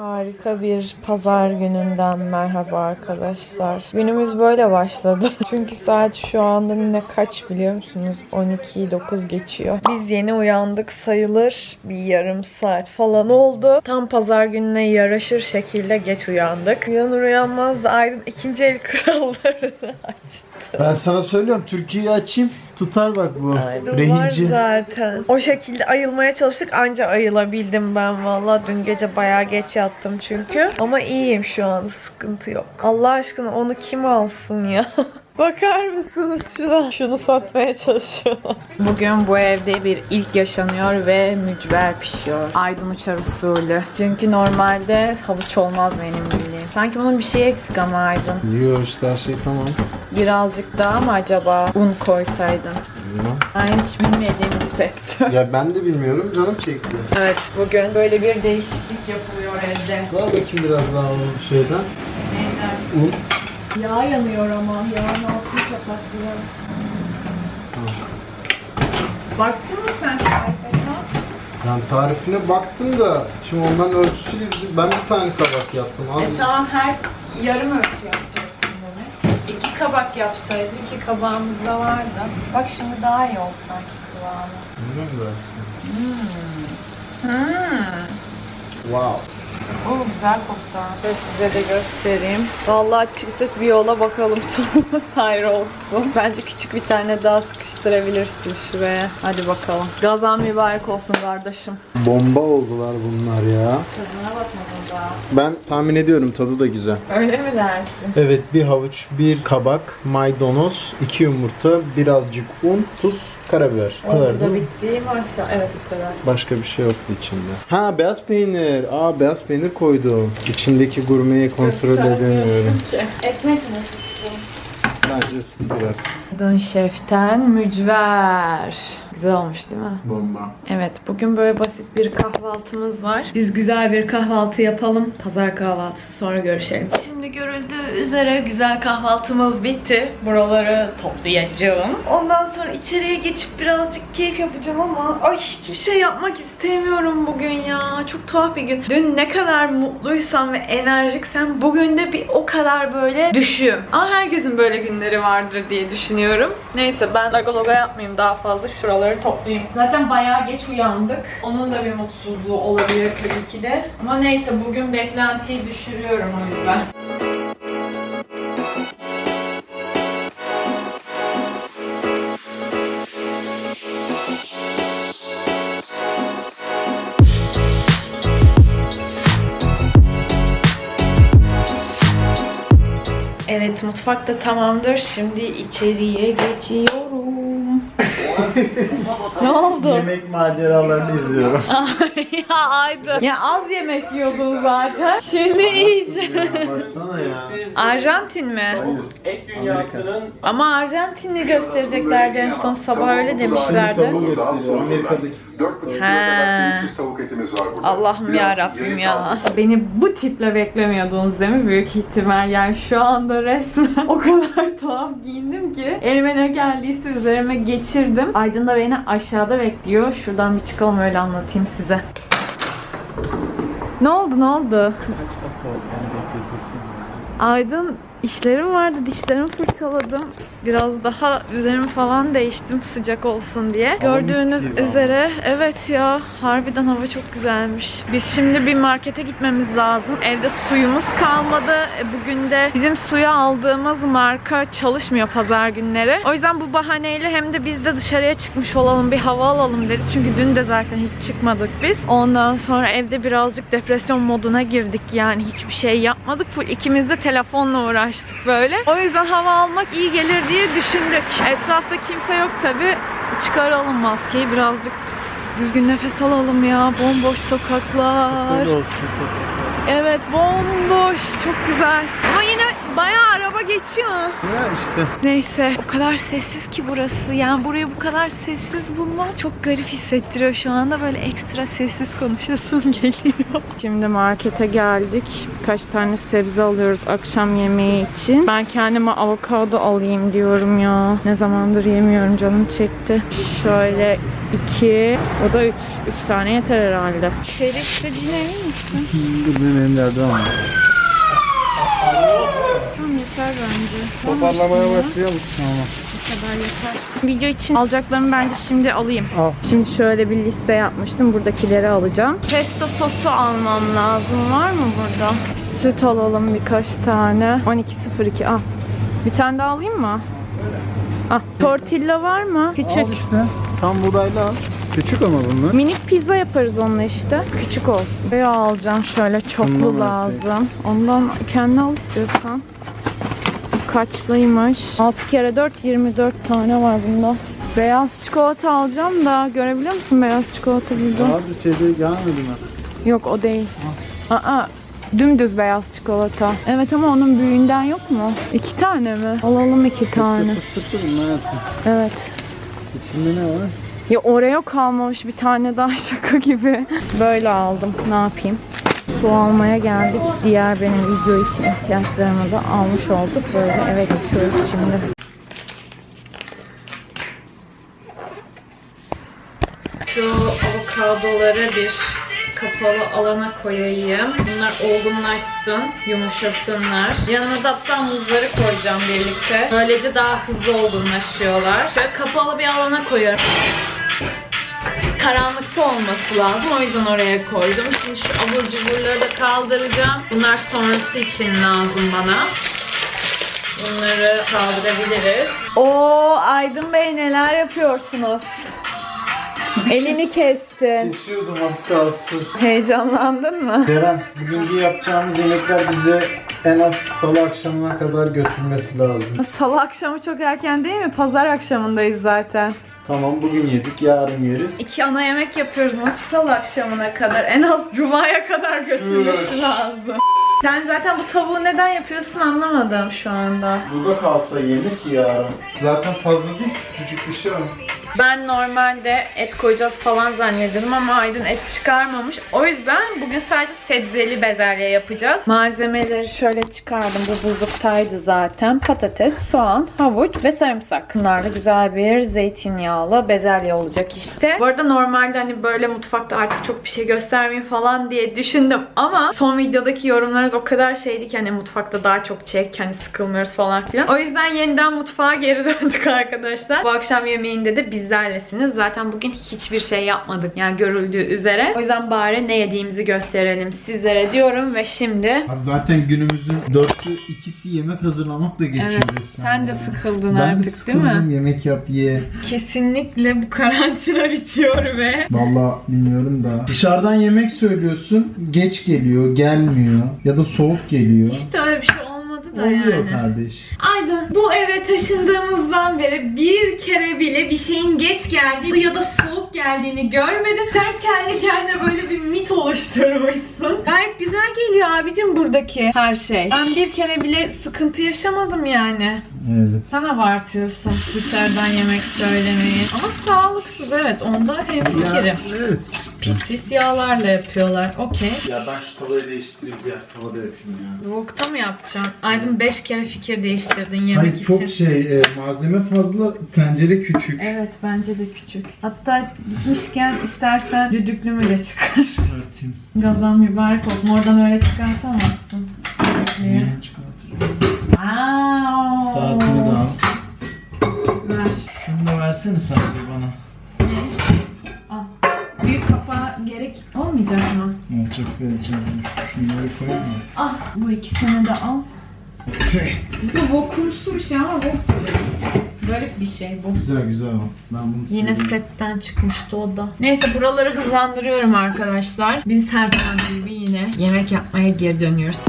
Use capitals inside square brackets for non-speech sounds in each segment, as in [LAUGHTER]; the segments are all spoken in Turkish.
Harika bir pazar gününden merhaba arkadaşlar. Günümüz böyle başladı. [LAUGHS] Çünkü saat şu anda ne kaç biliyor musunuz? 12'yi 9 geçiyor. Biz yeni uyandık sayılır. Bir yarım saat falan oldu. Tam pazar gününe yaraşır şekilde geç uyandık. Uyanır uyanmaz da Aydın ikinci el [LAUGHS] krallarını açtı. Ben sana söylüyorum Türkiye'yi açayım. Tutar bak bu. Var Rehinci. zaten. O şekilde ayılmaya çalıştık anca ayılabildim ben valla. Dün gece bayağı geç yattım çünkü. Ama iyiyim şu an sıkıntı yok. Allah aşkına onu kim alsın ya? [LAUGHS] Bakar mısınız şuna? Şunu satmaya çalışıyorum. Bugün bu evde bir ilk yaşanıyor ve mücver pişiyor. Aydın uçar usulü. Çünkü normalde havuç olmaz benim bildiğim. Sanki bunun bir şey eksik ama Aydın. Yiyor işte her şey tamam. Birazcık daha mı acaba un koysaydın? Bilmem. Ben hiç bilmediğim bir sektör. Ya ben de bilmiyorum canım çekti. Evet bugün böyle bir değişiklik yapılıyor evde. Ver bakayım biraz daha o şeyden. Un. Yağ yanıyor ama yağın altını kapattılar. Baktın mı sen Ben tarifine baktım da şimdi ondan ölçüsüyle bizim ben bir tane kabak yaptım az. E tamam her yarım ölçü yapacaksın demek. İki kabak yapsaydın iki kabağımız da vardı. Bak şimdi daha iyi oldu sanki kıvamı. Bilmiyorum dersin. Hmm. Wow. Oo güzel koktu. Şöyle size de göstereyim. Vallahi çıktık bir yola bakalım [LAUGHS] sonumuz hayır olsun. Bence küçük bir tane daha sıkıştırabilirsin şuraya. Hadi bakalım. Gazan mübarek olsun kardeşim. Bomba oldular bunlar ya. Tadına bakmadım daha. Ben tahmin ediyorum tadı da güzel. Öyle mi dersin? Evet bir havuç, bir kabak, maydanoz, iki yumurta, birazcık un, tuz, karabiber. Bu kadar Orada değil mi? bitti maşallah. Evet bu kadar. Başka bir şey yoktu içinde. Ha beyaz peynir. Aa beyaz peynir koydum. İçindeki gurmeyi kontrol Göstermiyorsun edemiyorum. ki. Ekmek nasıl? Bence ısıt biraz. Dın şeften mücver. Güzel olmuş değil mi? Bomba. Evet, bugün böyle basit bir kahvaltımız var. Biz güzel bir kahvaltı yapalım. Pazar kahvaltısı sonra görüşelim. Şimdi görüldüğü üzere güzel kahvaltımız bitti. Buraları toplayacağım. Ondan sonra içeriye geçip birazcık keyif yapacağım ama ay hiçbir şey yapmak istemiyorum bugün ya. Çok tuhaf bir gün. Dün ne kadar mutluysam ve enerjiksem bugün de bir o kadar böyle düşüğüm. Ama herkesin böyle günleri vardır diye düşünüyorum. Neyse ben laga loga yapmayayım daha fazla. Şuraları toplayayım. Zaten bayağı geç uyandık. Onun da bir mutsuzluğu olabilir tabii ki de. Ama neyse bugün beklentiyi düşürüyorum o yüzden. Evet mutfak da tamamdır. Şimdi içeriye geçiyorum. Ne oldu? Yemek maceralarını izliyorum. [LAUGHS] ya Aydın. Ya az yemek yiyordun zaten. Şimdi iyice. Baksana ya. Arjantin mi? Ek dünyasının Ama Arjantin'i göstereceklerdi en son sabah öyle demişlerdi. Tavuğu gösteriyor. Amerika'daki. Ha. Allah'ım ya Rabbim ya. Beni bu tiple beklemiyordunuz değil mi büyük ihtimal? Yani şu anda resmen [LAUGHS] o kadar tuhaf giyindim ki elime ne geldiyse üzerime geçirdim. Aydın da beni aşağıda bekliyor. Şuradan bir çıkalım öyle anlatayım size. Ne oldu ne oldu? Kaç dakika oldu yani bekletilsin. Aydın işlerim vardı dişlerimi fırçaladım. Biraz daha üzerimi falan değiştim sıcak olsun diye. Gördüğünüz üzere evet ya harbiden hava çok güzelmiş. Biz şimdi bir markete gitmemiz lazım. Evde suyumuz kalmadı. E, Bugün de bizim suyu aldığımız marka çalışmıyor pazar günleri. O yüzden bu bahaneyle hem de biz de dışarıya çıkmış olalım bir hava alalım dedik. Çünkü dün de zaten hiç çıkmadık biz. Ondan sonra evde birazcık depresyon moduna girdik yani hiçbir şey yapmadık. Full ikimiz de telefonla uğraştık böyle. O yüzden hava almak iyi gelir diye düşündük. Etrafta kimse yok tabi. Çıkaralım maskeyi birazcık düzgün nefes alalım ya. Bomboş sokaklar. Böyle olsun sokaklar. Evet bomboş. Çok güzel. Ama yine bayağı araba geçiyor. Ya işte. Neyse o kadar sessiz ki burası. Yani burayı bu kadar sessiz bulmak çok garip hissettiriyor. Şu anda böyle ekstra sessiz konuşasım [LAUGHS] geliyor. Şimdi markete geldik. Birkaç tane sebze alıyoruz akşam yemeği için. Ben kendime avokado alayım diyorum ya. Ne zamandır yemiyorum canım çekti. Şöyle iki, o da üç. Üç tane yeter herhalde. Çeyrek istediğine emin misin? Benim elimde Erdoğan Tamam yeter bence. Toparlamaya başlıyor musun? Tamam. Bu kadar yeter. Video için alacaklarımı bence şimdi alayım. Al. Şimdi şöyle bir liste yapmıştım. Buradakileri alacağım. Pesto sosu almam lazım. Var mı burada? Süt alalım birkaç tane. 12.02 al. Bir tane daha alayım mı? Ah, tortilla var mı? Küçük. Al işte. Tam buğdaylı al. Küçük ama bunlar. Minik pizza yaparız onunla işte. Küçük olsun. Ve alacağım şöyle çoklu lazım. Ondan kendi al istiyorsan. Kaçlıymış? 6 kere 4 24 tane var bunda. Beyaz çikolata alacağım da görebiliyor musun beyaz çikolata burada? Abi şeyde gelmedi mi? Yok o değil. Aa dümdüz beyaz çikolata. Evet ama onun büyüğünden yok mu? İki tane mi? Alalım iki tane. Hepsi fıstıklı bunlar hayatım. Evet. İçinde ne var? Ya oraya kalmamış bir tane daha [LAUGHS] şaka gibi. Böyle aldım. Ne yapayım? Su almaya geldik. Diğer benim video için ihtiyaçlarımı da almış olduk. Böyle eve geçiyoruz şimdi. Şu avokadoları bir kapalı alana koyayım. Bunlar olgunlaşsın, yumuşasınlar. Yanına da hatta muzları koyacağım birlikte. Böylece daha hızlı olgunlaşıyorlar. Şöyle kapalı bir alana koyuyorum karanlıkta olması lazım. O yüzden oraya koydum. Şimdi şu abur cuburları da kaldıracağım. Bunlar sonrası için lazım bana. Bunları kaldırabiliriz. Oo Aydın Bey neler yapıyorsunuz? Elini kestin. Kesiyordum az kalsın. Heyecanlandın mı? Ceren, bugünkü yapacağımız yemekler bize en az salı akşamına kadar götürmesi lazım. Salı akşamı çok erken değil mi? Pazar akşamındayız zaten. Tamam bugün yedik, yarın yeriz. İki ana yemek yapıyoruz nasıl salı akşamına kadar? En az cumaya kadar götürmesi lazım. Sen zaten bu tavuğu neden yapıyorsun anlamadım şu anda. Burada kalsa yemek yarın. Zaten fazla değil, küçücük bir şey ama. Ben normalde et koyacağız falan zannediyordum ama Aydın et çıkarmamış. O yüzden bugün sadece sebzeli bezelye yapacağız. Malzemeleri şöyle çıkardım. Bu buzluktaydı zaten. Patates, soğan, havuç ve sarımsak. Bunlarla güzel bir zeytinyağlı bezelye olacak işte. Bu arada normalde hani böyle mutfakta artık çok bir şey göstermeyeyim falan diye düşündüm ama son videodaki yorumlarınız o kadar şeydi ki hani mutfakta daha çok çek hani sıkılmıyoruz falan filan. O yüzden yeniden mutfağa geri [LAUGHS] döndük arkadaşlar. Bu akşam yemeğinde de bizlerlesiniz. Zaten bugün hiçbir şey yapmadık yani görüldüğü üzere. O yüzden bari ne yediğimizi gösterelim sizlere diyorum ve şimdi Abi zaten günümüzün dörtte ikisi yemek hazırlamakla geçiyor Evet, resmen sen de sıkıldın ben de artık sıkıldım, değil mi? yemek yap ye. Kesinlikle bu karantina [LAUGHS] bitiyor ve Vallahi bilmiyorum da. Dışarıdan yemek söylüyorsun, geç geliyor, gelmiyor ya da soğuk geliyor. hiç de öyle bir şey olmadı da Oluyor yani. kardeş. Aydın bu eve taşındığımızdan beri bir kere bile bir şeyin geç geldiğini ya da soğuk geldiğini görmedim. Sen kendi kendine böyle bir mit oluşturmuşsun. Gayet güzel geliyor abicim buradaki her şey. Ben bir kere bile sıkıntı yaşamadım yani. Evet. Sen abartıyorsun dışarıdan yemek söylemeyi. Ama sağlıksız evet onda hemfikirim. evet işte. Pis yağlarla yapıyorlar. Okey. Ya ben şu tavayı değiştireyim diğer tavada yapayım ya. Vokta mı yapacaksın? Aydın 5 kere fikir değiştirdin yemek Hayır için. çok şey e, malzeme fazla tencere küçük. Evet bence de küçük. Hatta gitmişken istersen düdüklümü de çıkar. Çıkartayım. Gazan mübarek olsun. Oradan öyle çıkartamazsın. Yeni çıkartırım. Wow. Saatini de al. Ver. Şunu da versene sen de bana. Ne? Al. Büyük kapağı gerek olmayacak mı? Olacak vereceğim. Şu- Şunları koyayım mı? Al. Bu ikisini de al. Bu vokumsu bir şey ama vok gibi. Garip bir şey bu. Güzel güzel o. Ben bunu Yine seviyorum. setten çıkmıştı o da. Neyse buraları hızlandırıyorum arkadaşlar. Biz her zaman gibi yine yemek yapmaya geri dönüyoruz.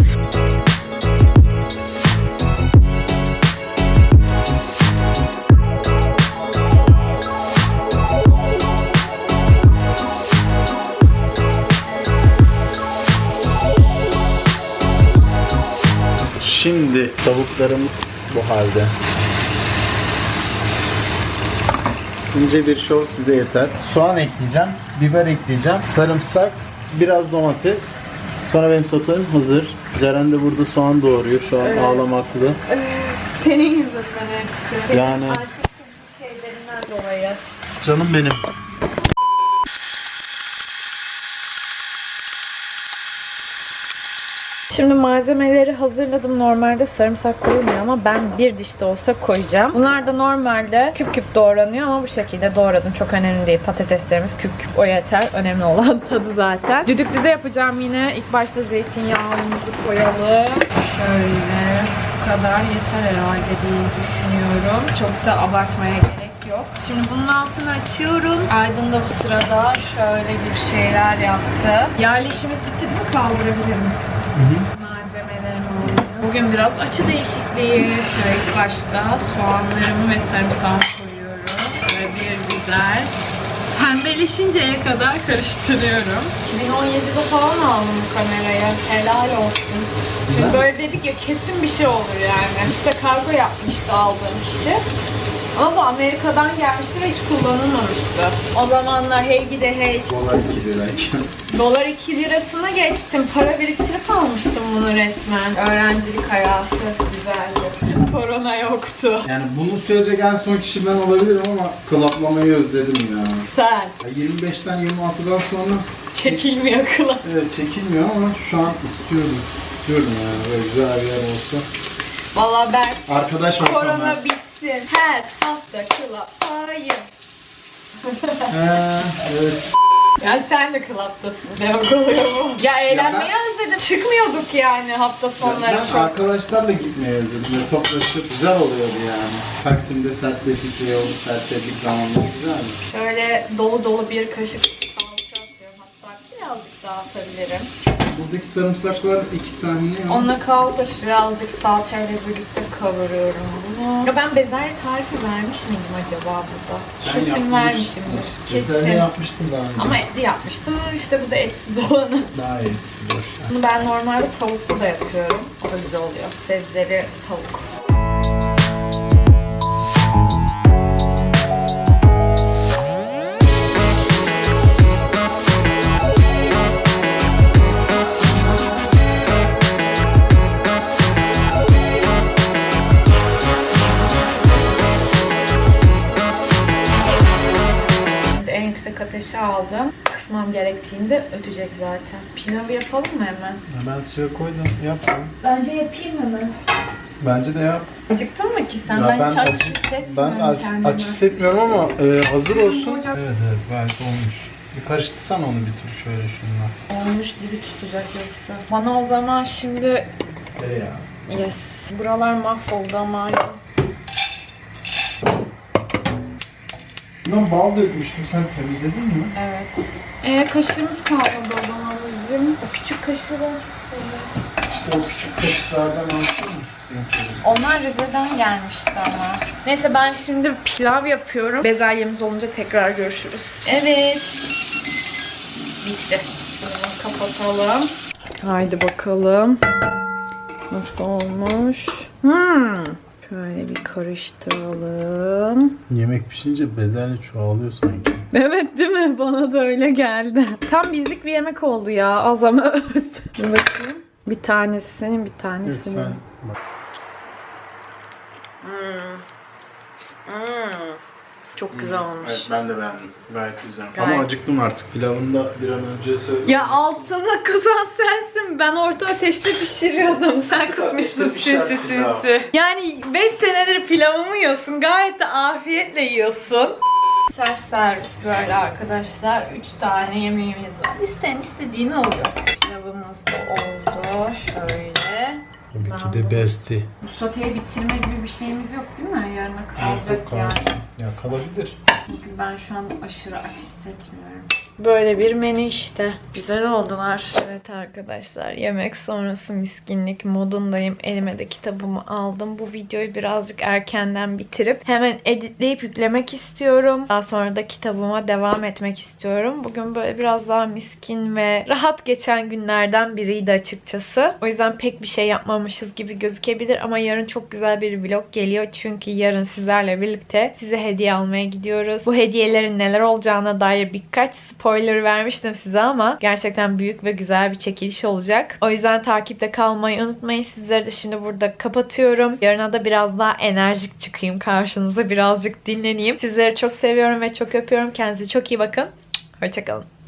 Şimdi tavuklarımız bu halde. İnce bir şov size yeter. Soğan ekleyeceğim, biber ekleyeceğim, sarımsak, biraz domates. Sonra benim sotem hazır. Ceren de burada soğan doğuruyor. Şu an ağlamaklı. [LAUGHS] Senin yüzünden hepsi. Yani şeylerinden dolayı. canım benim. Şimdi malzemeleri hazırladım. Normalde sarımsak koyulmuyor ama ben bir diş de olsa koyacağım. Bunlar da normalde küp küp doğranıyor ama bu şekilde doğradım. Çok önemli değil. Patateslerimiz küp küp o yeter. Önemli olan [LAUGHS] tadı zaten. Düdüklü de yapacağım yine. İlk başta zeytinyağımızı koyalım. Şöyle bu kadar yeter herhalde diye düşünüyorum. Çok da abartmaya gerek yok. Şimdi bunun altını açıyorum. Aydın da bu sırada şöyle bir şeyler yaptı. Yerleşimiz bitti mi? Kaldırabilirim. Malzemelerim. Bugün biraz açı değişikliği. Şöyle ilk başta soğanlarımı ve sarımsağımı koyuyorum. Böyle bir güzel pembeleşinceye kadar karıştırıyorum. 2017'de falan aldım bu kamerayı. Helal olsun. Şimdi böyle dedik ya kesin bir şey olur yani. İşte kargo yapmıştı aldığım kişi. Ama bu Amerika'dan gelmişti ve hiç kullanılmamıştı. O zamanlar hey gide hey Dolar 2 lirayken. Dolar 2 lirasına geçtim. Para biriktirip almıştım bunu resmen. Öğrencilik hayatı güzeldi. Korona yoktu. Yani bunu söyleyecek en son kişi ben olabilirim ama klaplamayı özledim ya. Sen. Ya 25'ten 26'dan sonra Çekilmiyor kıla. evet çekilmiyor ama şu an istiyorum. İstiyorum yani böyle güzel bir yer olsa. Valla ben Arkadaş ortamlar. korona bitsin. Her hafta klaptayım. Ee, evet. Ya sen de klaptasın. Demek oluyor mu? Ya eğlenmeyi özledim. Çıkmıyorduk yani hafta sonları ben çok. arkadaşlarla gitmeyi özledim. Böyle toplaşıp güzel oluyordu yani. Taksim'de serserilik yolu, serserilik zamanları güzeldi. Şöyle dolu dolu bir kaşık salça atıyorum. Hatta birazcık daha atabilirim. Buradaki sarımsaklar iki tane ya. Ona kaldı. Birazcık salçayla birlikte kavuruyorum bunu. Ya ben bezelye tarifi vermiş miydim acaba burada? Sen Kesin yapmıştın. vermişimdir. Kesin. yapmıştım daha önce. Ama etli yapmıştım. İşte bu da etsiz olanı. [LAUGHS] Daha iyisi boş. ver. Bunu ben normalde tavuklu da yapıyorum. O da güzel oluyor. Sebzeli tavuk. Gerektiğinde ötecek zaten. Pilavı yapalım mı hemen? Ben suya koydum. Yap sen. Bence yapayım hemen. Bence de yap. Acıktın mı ki sen? Ya ben, ben hiç aç acı- hissetmiyorum Ben aç, kendimi. aç hissetmiyorum ama e, hazır olsun. Evet evet gayet olmuş. Bir karıştırsan onu bir tur şöyle şunla. Olmuş dibi tutacak yoksa. Bana o zaman şimdi Tereyağı. yes. Buralar mahvoldu ama Buna bal dökmüştüm. Sen temizledin mi? evet. Ee, kaşığımız kalmadı o zaman bizim. O küçük kaşığı da İşte o küçük kaşıklardan alsana. Onlar Rize'den gelmişti ama. Neyse ben şimdi pilav yapıyorum. Bezelyemiz olunca tekrar görüşürüz. Evet. Bitti. Bunu kapatalım. Haydi bakalım. Nasıl olmuş? Hmm. Şöyle bir karıştıralım. Yemek pişince bezelye çoğalıyor sanki. Evet değil mi? Bana da öyle geldi. Tam bizlik bir yemek oldu ya. Az ama öz. Bakayım. Bir tanesi senin, bir tanesi Yok sen bak. Çok güzel olmuş. Evet ben de beğendim. Gayet güzel. Gayet. Ama acıktım artık. Pilavını da bir an önce söyledim. Ya altına kızan sensin. Ben orta ateşte pişiriyordum. Sen Kısık kısmışsın ateşte pişer sinsi pilav. sinsi. Yani 5 senedir pilavımı yiyorsun. Gayet de afiyetle yiyorsun. Ters servis böyle arkadaşlar. 3 tane yemeğimiz var. İsteyen istediğini alıyor. Pilavımız da oldu. Şöyle. Tabii ki de besti. Soteyi bitirme gibi bir şeyimiz yok değil mi? Yarına kalacak yani. kalsın. Ya kalabilir. Çünkü ben şu anda aşırı aç hissetmiyorum. Böyle bir menü işte. Güzel oldular. Evet arkadaşlar yemek sonrası miskinlik modundayım. Elime de kitabımı aldım. Bu videoyu birazcık erkenden bitirip hemen editleyip yüklemek istiyorum. Daha sonra da kitabıma devam etmek istiyorum. Bugün böyle biraz daha miskin ve rahat geçen günlerden biriydi açıkçası. O yüzden pek bir şey yapmamışız gibi gözükebilir ama yarın çok güzel bir vlog geliyor. Çünkü yarın sizlerle birlikte size hediye almaya gidiyoruz. Bu hediyelerin neler olacağına dair birkaç spoiler spoiler vermiştim size ama gerçekten büyük ve güzel bir çekiliş olacak. O yüzden takipte kalmayı unutmayın. Sizleri de şimdi burada kapatıyorum. Yarına da biraz daha enerjik çıkayım karşınıza. Birazcık dinleneyim. Sizleri çok seviyorum ve çok öpüyorum. Kendinize çok iyi bakın. Hoşçakalın.